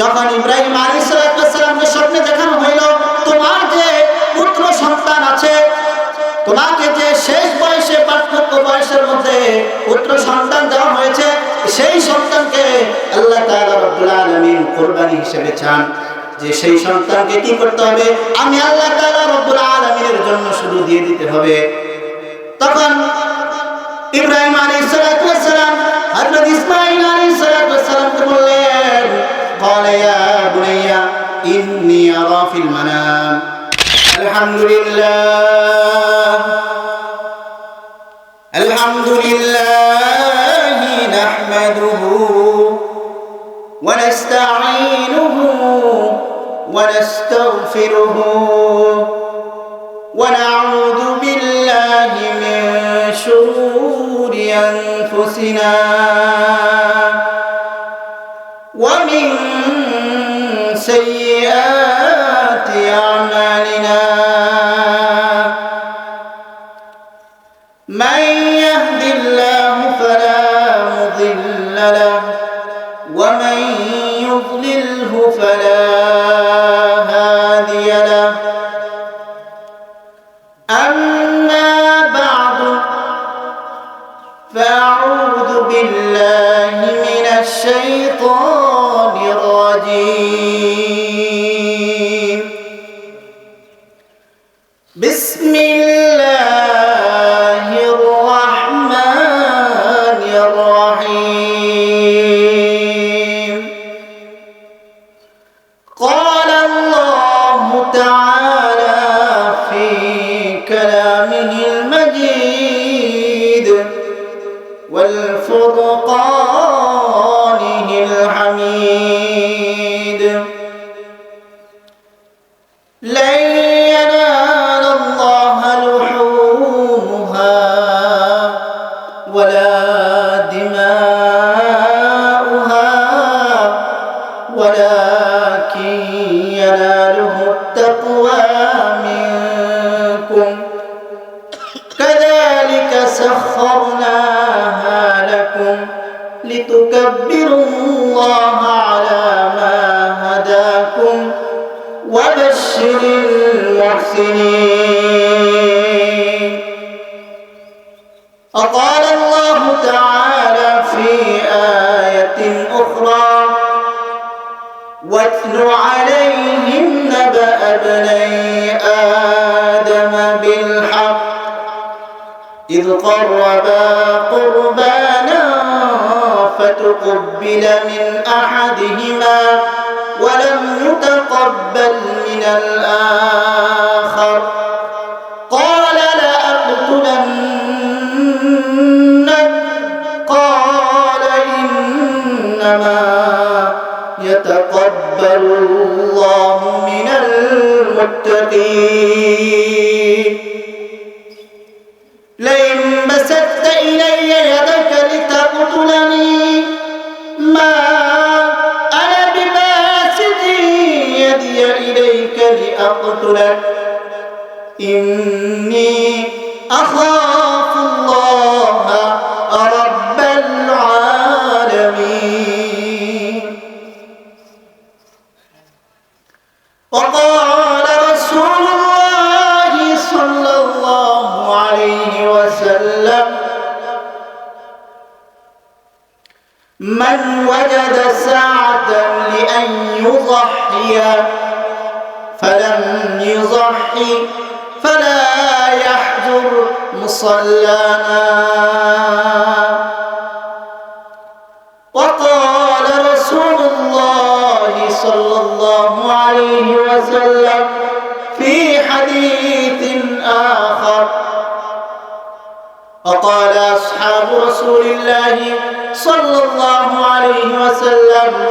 যখন ইব্রাহিম আলিসালামকে স্বপ্নে দেখানো হইল, তোমার যে পুত্র সন্তান আছে, তোমাকে যে শেষ বয়সে, পার্থক্য বয়সের মধ্যে পুত্র সন্তান দেওয়া হয়েছে, সেই সন্তানকে আল্লাহ তাআলা আলামিন কোরবানি হিসেবে চান। যে সেই সন্তানকে কি করতে হবে? আমি আল্লাহ তাআলা রব্বুল আলামিনের জন্য শুধু দিয়ে দিতে হবে। তখন ইব্রাহিম আলাইহিস সালাম হযরত ইসমাঈল يا بني إني أرى في المنام. الحمد لله. الحمد لله نحمده ونستعينه ونستغفره ونعوذ بالله من شرور أنفسنا. فلا لتكبروا الله على ما هداكم وبشر المحسنين. وقال الله تعالى في آية أخرى واتل عليهم نبأ ابني آدم بالحق إذ قربا فتقبل من أحدهما ولم يتقبل الله عليه وسلم في حديث آخر. وقال أصحاب رسول الله صلى الله عليه وسلم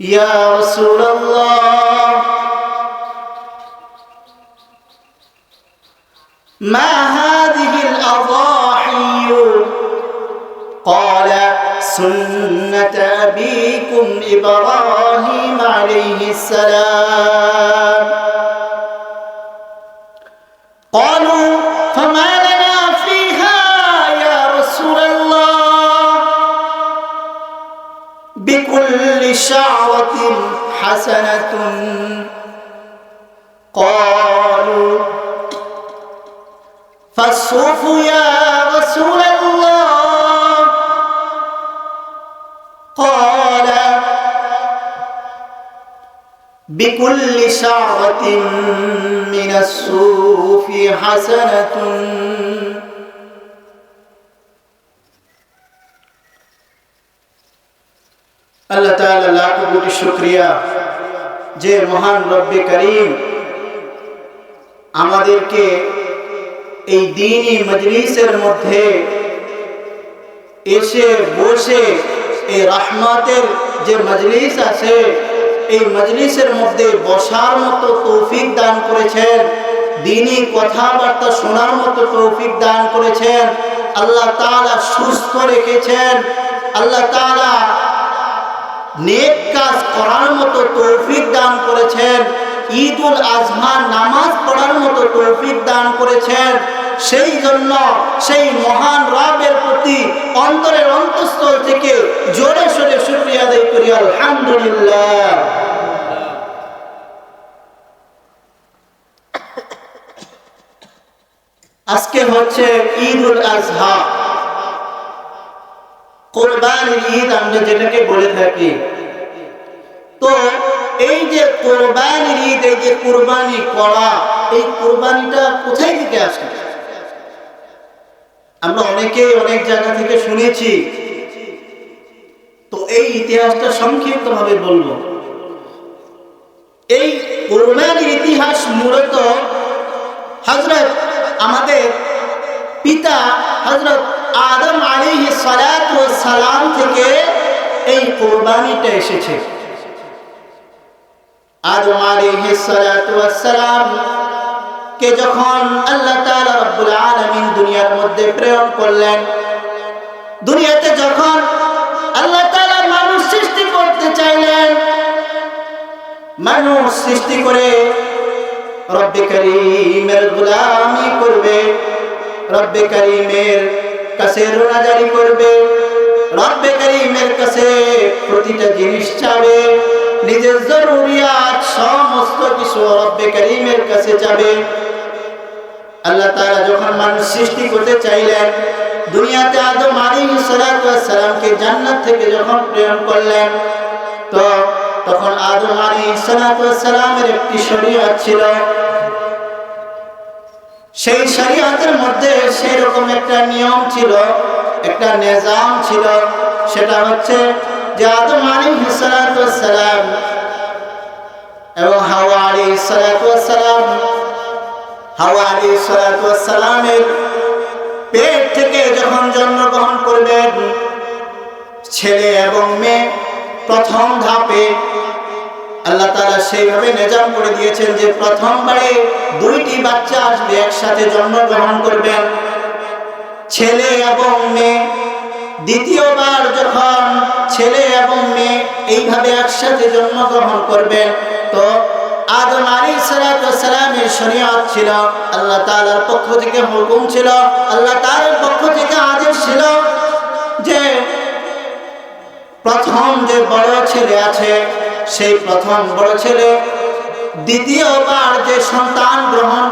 يا رسول الله ما سنة أبيكم إبراهيم عليه السلام قالوا فما لنا فيها يا رسول الله بكل شعرة حسنة قالوا فاصرفوا يا بكل شعرة من الصوف حسنة আল্লাহ তাআলা লাখ কোটি শুকরিয়া যে মহান রব্বে করিম আমাদেরকে এই দিনই মজলিসের মধ্যে এসে বসে এই রহমতের যে মজলিস আছে এই মজলিসের মধ্যে বসার মতো তৌফিক দান করেছেন দিনই কথাবার্তা শোনার মতো তৌফিক দান করেছেন, আল্লাহ তাআলা সুস্থ রেখেছেন, আল্লাহ তাআলা নেক কাজ করার মতো তৌফিক দান করেছেন ঈদ উল আজহা নামাজ পড়ার মতো তৌফিক দান করেছেন সেই জন্য সেই মহান রবের প্রতি অন্তরের অন্তঃস্থল থেকে জোরে সোরে শুক্রিয়া আদায় করি, আলহামদুলিল্লাহ। আজকে হচ্ছে ঈদ উল আজহা। কোরবানির ঈদ আমরা যেটাকে বলে থাকি। তো এই যে কোরবানির ঈদ, এই যে কোরবানি করা, এই কোরবানিটা কোথায় থেকে আসে? আমরা অনেকেই অনেক জায়গা থেকে শুনেছি। তো এই ইতিহাসটা সংক্ষিপ্ত ভাবে বলব। এই কোরবানির ইতিহাস মূলত হজরত আমাদের পিতা হজরত আদম আলিহি সালাম থেকে এই কোরবানিটা এসেছে। আদম আলিহি সালাম কে যখন আল্লাহ তাআলা রব্বুল আলামিন দুনিয়ার মধ্যে প্রেরণ করলেন, দুনিয়াতে যখন আল্লাহ তাআলা মানুষ সৃষ্টি করতে চাইলেন, মানুষ সৃষ্টি করে রব্বে করিমের গোলামি করবে, রব্বে করিমের কাছে রোনাজারি করবে, রব্বে করিমের কাছে প্রতিটা জিনিস চাবে। নিজের জরুরিয়াত সমস্ত কিছু রব্বে করিমের কাছে যাবে। আল্লাহ তাআলা যখন মানুষ সৃষ্টি করতে চাইলেন, দুনিয়াতে আদম আলাইহিস সালামকে জান্নাত থেকে যখন প্রেরণ করলেন, তো তখন আদম আলাইহিস সালামের একটি শরীয়ত ছিল। সেই শরীয়তের মধ্যে সেই রকম একটা নিয়ম ছিল, একটা নিজাম ছিল, সেটা হচ্ছে সালাম এবং সালামের পেট থেকে যখন জন্মগ্রহণ করবেন, ছেলে এবং মেয়ে, প্রথম ধাপে আল্লাহ তালা সেইভাবে নিজাম করে দিয়েছেন যে প্রথমবারে দুইটি বাচ্চা আসবে, একসাথে জন্মগ্রহণ করবেন। ছেলে এবং মেয়ে দ্বিতীয়বার যখন ছেলে এবং মেয়ে এইভাবে একসাথে জন্মগ্রহণ করবেন, তো আদম আলী সালামের শরীয়ত ছিল, আল্লাহ তালার পক্ষ থেকে হুকুম ছিল, আল্লাহ তালার পক্ষ থেকে আদেশ ছিল যে প্রথম যে বড় ছেলে আছে, সেই প্রথম বড় ছেলে দ্বিতীয়বার যে সন্তান গ্রহণ,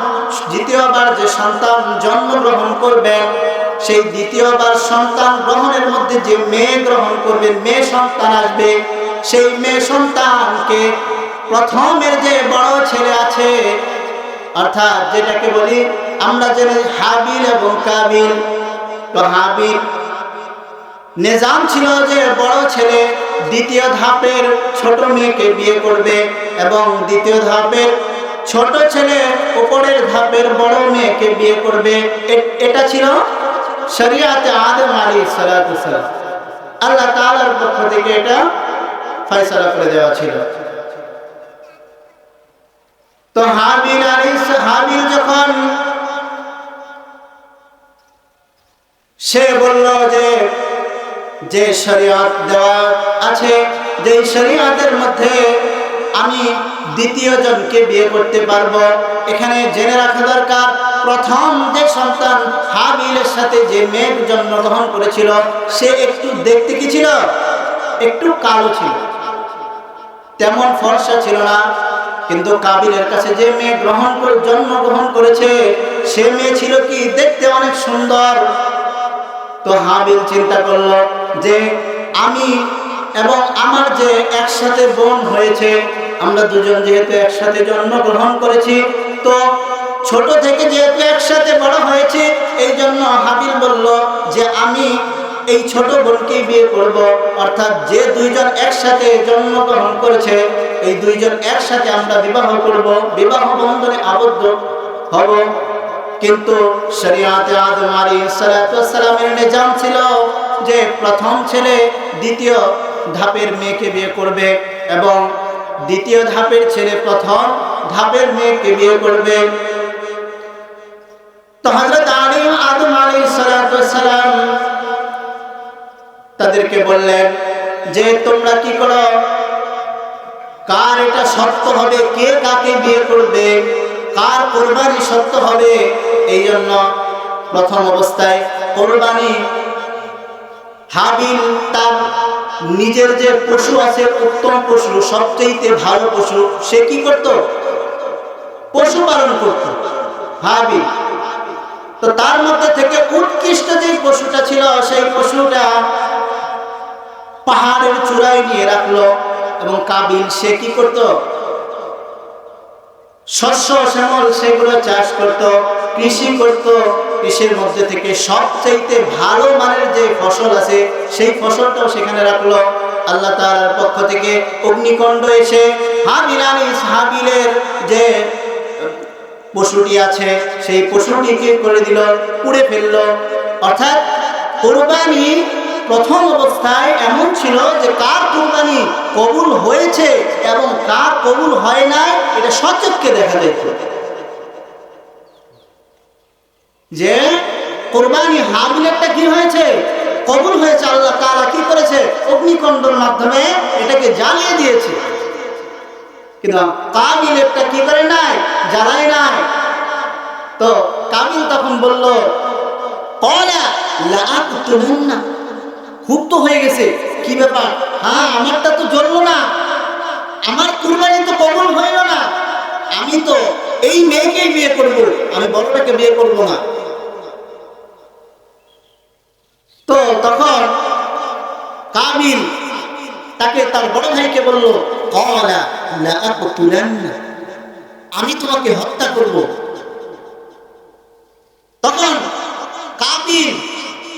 দ্বিতীয়বার যে সন্তান জন্মগ্রহণ করবেন সেই দ্বিতীয়বার সন্তান গ্রহণের মধ্যে যে মেয়ে গ্রহণ করবে, মেয়ে সন্তান আসবে, সেই মেয়ে সন্তানকে প্রথমের যে বড় ছেলে আছে, অর্থাৎ যেটাকে বলি আমরা জেনে হাবিল এবং কাবিল, তো হাবিল নিজাম ছিল যে বড় ছেলে, দ্বিতীয় ধাপের ছোট মেয়েকে বিয়ে করবে এবং দ্বিতীয় ধাপের ছোট ছেলে উপরের ধাপের বড় মেয়েকে বিয়ে করবে। এটা ছিল শরিয়াতে আদম আলী সালাম। আল্লাহ তালার পক্ষ থেকে এটা ফয়সলা করে দেওয়া ছিল। তো হাবিল আলী হাবিল যখন সে বলল যে যে শরিয়াত দেওয়া আছে যে শরিয়াতের মধ্যে আমি দ্বিতীয় জনকে বিয়ে করতে পারব। এখানে জেনে রাখা দরকার, প্রথম যে সন্তান হাবিলের সাথে যে মেয়ের জন্মগ্রহণ করেছিল, সে একটু দেখতে কি ছিল? একটু কালো ছিল। তেমন ফর্সা ছিল না, কিন্তু কাবিলের কাছে যে মেয়ে গ্রহণ করে, জন্মগ্রহণ করেছে, সে মেয়ে ছিল কি? দেখতে অনেক সুন্দর। তো হাবিল চিন্তা করল যে, আমি এবং আমার যে একসাথে বোন হয়েছে আমরা দুজন যেহেতু একসাথে জন্মগ্রহণ করেছি, তো ছোট থেকে যেহেতু একসাথে বড় হয়েছে এই জন্য হাবিল বলল যে আমি এই ছোট বোনকেই বিয়ে করব। অর্থাৎ যে দুইজন একসাথে জন্মগ্রহণ করেছে, এই দুইজন একসাথে আমরা বিবাহ করব। বিবাহ বন্ধনে আবদ্ধ হব। কিন্তু শরিয়াতে আদম আলাইহিস সালামের নিজাম ছিল যে প্রথম ছেলে দ্বিতীয় ধাপের মেয়েকে বিয়ে করবে এবং দ্বিতীয় ধাপের ছেলে প্রথম ধাপের মেয়েকে বিয়ে করবে। তাদেরকে বললেন, যে তোমরা কি করো? কার এটা সত্য হবে? কে কাকে বিয়ে করবে? কার কোরবানি সত্য হবে? এই জন্য প্রথম অবস্থায় কোরবানি হাবিল তার নিজের যে পশু আছে, উত্তম পশু সবচেয়ে ভালো পশু, সে কি করত? পশু পালন করত। ভাবি, তো তার মধ্যে থেকে উৎকৃষ্ট যে পশুটা ছিল, সেই পশুটা পাহাড়ের চূড়ায় নিয়ে রাখল এবং কাবিল, সে কি করত? শস্য শ্যামল সেগুলো চাষ করত, কৃষি করত। কৃষির মধ্যে থেকে সবচাইতে ভালো মানের যে ফসল আছে, সেই ফসলটাও সেখানে রাখল। আল্লাহ তাআলার পক্ষ থেকে অগ্নিকণ্ড এসে হাবিল আলিস হাবিলের যে পশুটি আছে, সেই পশুটিকে করে দিল, পুড়ে ফেলল। অর্থাৎ কোরবানি প্রথম অবস্থায় এমন ছিল যে কার কোরবানি কবুল হয়েছে এবং কার কবুল হয় নাই, এটা সচক্ষে দেখা যেত যে কোরবানি হাবিলেরটা কি হয়েছে? কবুল হয়েছে, আল্লাহ তারা কি করেছে? অগ্নিকণ্ডর মাধ্যমে এটাকে জ্বালিয়ে দিয়েছে। কিন্তু কাবিলেরটা কি করে নাই? জ্বালায় নাই। তো কাবিল তখন বলল, কলা না ক্ষুব্ধ হয়ে গেছে। কি ব্যাপার? হ্যাঁ আমারটা তো জ্বললো না। আমার কুরবানি তো কবল হইল না। আমি তো এই মেয়েকেই বিয়ে করব। আমি বড়টাকে বিয়ে করব না। তো তখন কাবিল তাকে তার বড় ভাইকে বলল, কলা আমি তোমাকে হত্যা করব তখন কাবিল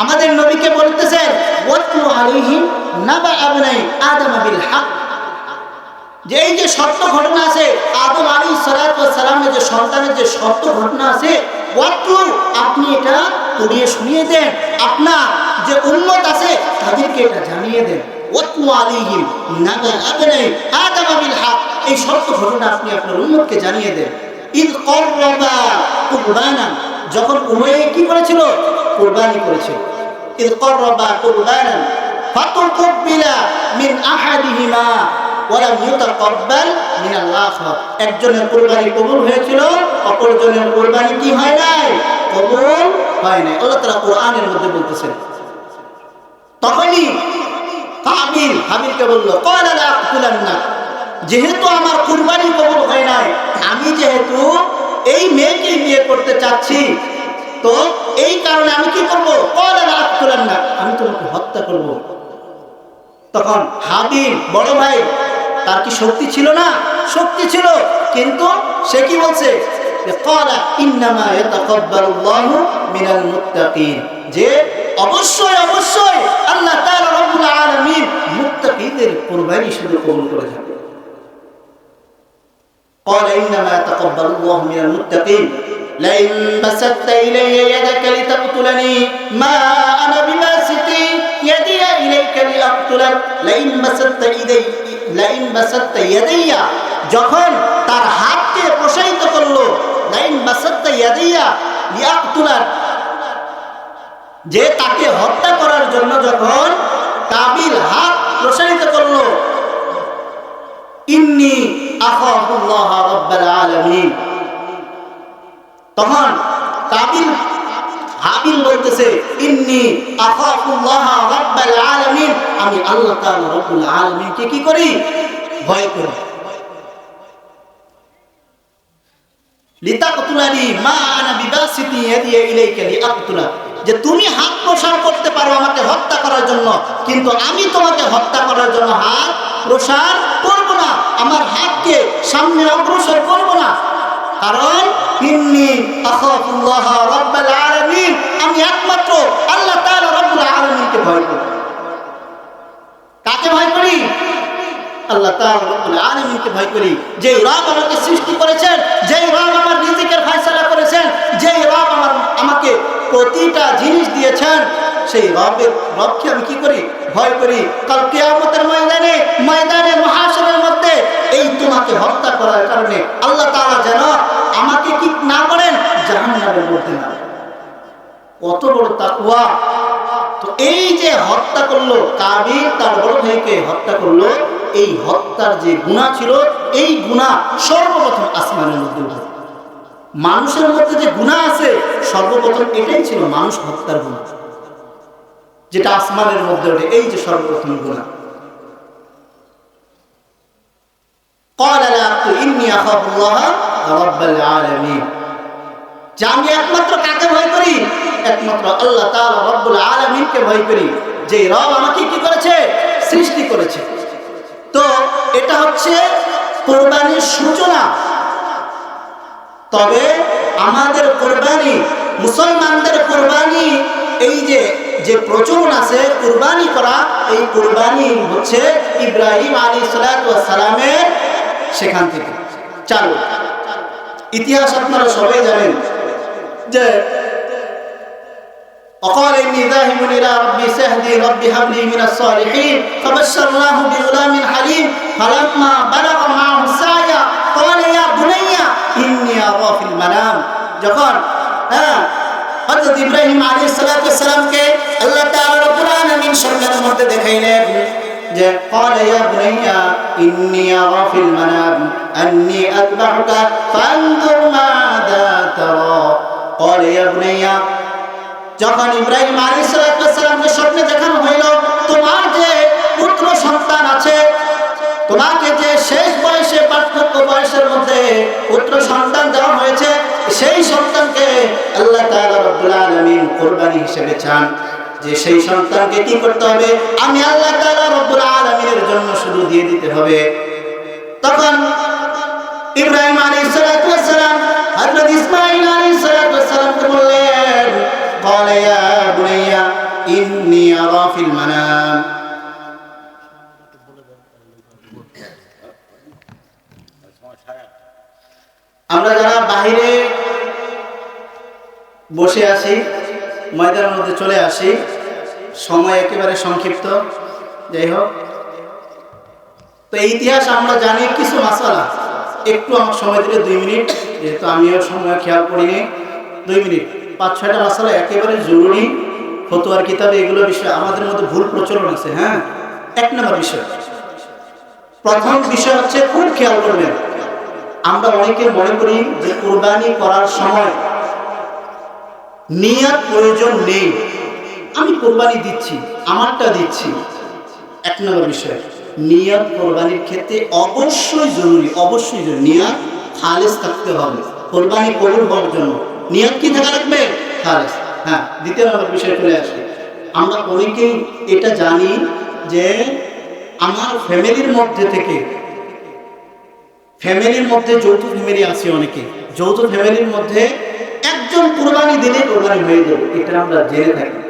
আমাদের নবীকে বলতেছেন, ওয়াতলু আলাইহিম নাবা আবনাই আদম বিল হক। যে এই যে সত্য ঘটনা আছে, আদম আলী সালামের যে সন্তানের যে সত্য ঘটনা আছে আপনি এটা পড়িয়ে শুনিয়ে দেন। আপনার যে উন্মত আছে, তাদেরকে এটা জানিয়ে দেন। এই ঘটনা আপনি জানিয়ে দেন। যখন কি করেছিল? কুরবানি করেছিল। আহাদিহিমা ওয়ালাম ইউতাকাব্বাল মিন আল-আখর একজনের কুরবানি কবুল হয়েছিল, অপরজনের কুরবানি কি হয় নাই? কবুল হয় নাই। আল্লাহ তাআলা কোরআনের মধ্যে বলতেছেন, তখনই কাবিল হাবিলকে বলল, ক্বালা লা আকুলান্না, যেহেতু আমার কুরবানি কবুল হয় নাই, আমি যেহেতু এই মেয়েকে বিয়ে করতে চাচ্ছি তো এই কারণে আমি কি করবো ক্বালা লা আকুলান্না আমি তোমাকে হত্যা করব তখন হাবিল বড় ভাই তার কি শক্তি ছিল না শক্তি ছিল কিন্তু সে কি বলছে যে ক্বালা ইন্নামা ইয়াতাকাব্বালুল্লাহু মিনাল মুত্তাকিন যে অবশ্যই অবশ্যই আল্লাহ তাআলা রব্বুল আলামিন মুত্তাকিদের কুরবানি শুধু কবুল করে থাকে قال إنما يتقبل الله من المتقين لئن بسطت إلي يدك لتقتلني ما أنا بباسط ইয়াদিয়া ইলাইকা লিআকতুলাক লাইন বাসাত্তা ইদাই লাইন বাসাত্তা ইয়াদাইয়া যখন তার হাতকে প্রসারিত করলো লাইন বাসাত্তা ইয়াদাইয়া লিআকতুলাক যে তাকে হত্যা করার জন্য যখন কাবিল হাত প্রসারিত করলো ইন্নি আখাফুল্লাহ রাব্বাল আলামিন তখন কাবিল হাবিল বলতেছে, ইন্নি আখাফুল্লাহ রাব্বাল আলামিন। আমি আল্লাহ তাআলা রব্বুল আলামিনকে কি করি? ভয় করি। লিতাকতুলানি মা আনা বিবাসিতি ইয়াদি ইলাইকা লিআকতুলা। যে তুমি হাত প্রসার করতে পারো আমাকে হত্যা করার জন্য, কিন্তু আমি তোমাকে হত্যা করার জন্য হাত প্রসার করব না। আমার হাতকে সামনে অগ্রসর করব না। কারণ ইন্নি আখাফুল্লাহ আলামিন, আমি একমাত্র আল্লাহ তাআলা আলামিনকে ভয় করি। কাকে ভয় করি? আল্লাহ তাআলা আলামিনকে ভয় করি। যে রব আমাকে সৃষ্টি করেছেন, যেই রব আমার রিজিকের ফয়সালা করেছেন, যেই রব আমার, আমাকে প্রতিটা জিনিস দিয়েছেন, সেই রবের রবকে আমি কি করি? ভয় করি। কাল কিয়ামতের ময়দানে ময়দানে মহাশরের মধ্যে এই তোমাকে হত্যা করার কারণে আল্লাহ তাআলা যেন আমাকে কি না করেন জাহান্নামের মধ্যে না কত বড় তাকওয়া। তো এই যে হত্যা করল কাবিল তার বড় ভাইকে হত্যা করল, এই হত্যার যে গুণা ছিল, এই গুণা সর্বপ্রথম আসমানের মধ্যে উঠে। মানুষের মধ্যে যে গুণা আছে, সর্বপ্রথম এটাই ছিল মানুষ হত্যার গুণা যেটা আসমানের মধ্যে ওঠে এই যে সর্বপ্রথম গুণা আমি একমাত্র কাকে ভয় করি? একমাত্র আল্লাহ রব্বুল ভয় করি। যে রব আমাকে কি করেছে? সৃষ্টি করেছে। তো এটা হচ্ছে কোরবানির সূচনা। তবে আমাদের কোরবানি, মুসলমানদের কোরবানি, এই যে যে প্রচলন আছে, কোরবানি করা, এই কোরবানি হচ্ছে ইব্রাহিম আলী সালামের সেখান থেকে। চালু ইতিহাস আপনারা সবাই জানেন যে وقال إني ذاهب إلى ربي سهدي ربي هب لي من الصالحين فبشرناه بغلام حليم فلما بلغ معه السعي قال يا بني إني أرى في المنام যখন হ্যাঁ হযরত ইব্রাহিম আলাইহিস সালামকে আল্লাহ তাআলা রব্বুল আলামিন স্বপ্নের মধ্যে দেখাইলেন যে قال يا بني إني أرى في المنام أني أذبحك فانظر ماذا ترى قال يا بني যখন ইব্রাহিম আলী সালামকে স্বপ্নে দেখানো হইল তোমার যে পুত্র সন্তান আছে তোমাকে যে শেষ বয়সে পার্থক্য বয়সের মধ্যে পুত্র সন্তান দেওয়া হয়েছে সেই সন্তানকে আল্লাহ তাআলা রব্বুল আলামিন কুরবানি হিসেবে চান যে সেই সন্তানকে কি করতে হবে আমি আল্লাহ তাআলা রব্বুল আলামিনের জন্য শুধু দিয়ে দিতে হবে তখন ইব্রাহিম আলাইহিস সালাতু ওয়াস সালাম হযরত ইসমাঈল আলাইহিস সালাতু ওয়াস সালামকে বললেন قال يا بني إني أرى في المنام আমরা যারা বাহিরে বসে আছি ময়দানের মধ্যে চলে আসি। সময় একেবারে সংক্ষিপ্ত। যাই হোক। তো ইতিহাস আমরা জানি কিছু মাসালা। একটু আমার সময় দিলে দুই মিনিট। যেহেতু আমিও সময় খেয়াল করিনি। দুই মিনিট। পাঁচ, ছয়টা মাসালা একেবারে জরুরি। ফতোয়ার কিতাবে এগুলো বিষয় আমাদের মধ্যে ভুল প্রচলন আছে হ্যাঁ? এক নম্বর বিষয়। প্রথম বিষয় হচ্ছে খুব খেয়াল করবেন। আমরা অনেকে মনে করি যে কোরবানি করার সময় নিয়াত প্রয়োজন নেই। আমি কোরবানি দিচ্ছি, আমারটা দিচ্ছি। এক নম্বর বিষয় নিয়াত কোরবানির ক্ষেত্রে অবশ্যই জরুরি অবশ্যই জরুরি। নিয়াত খালেস থাকতে হবে। কোরবানি কবুল হওয়ার জন্য। নিয়ত কি থাকা রাখবে খালেস। হ্যাঁ দ্বিতীয় নম্বর বিষয় চলে আসে। আমরা অনেকেই এটা জানি যে আমার ফ্যামিলির মধ্যে থেকে, ফ্যামিলির মধ্যে যৌথ ফ্যামিলি আছে অনেকে। যৌথ ফ্যামিলির মধ্যে কোরবানি দিলে কোরবানি হয়ে যাবে। এটা আমরা জেনে থাকি।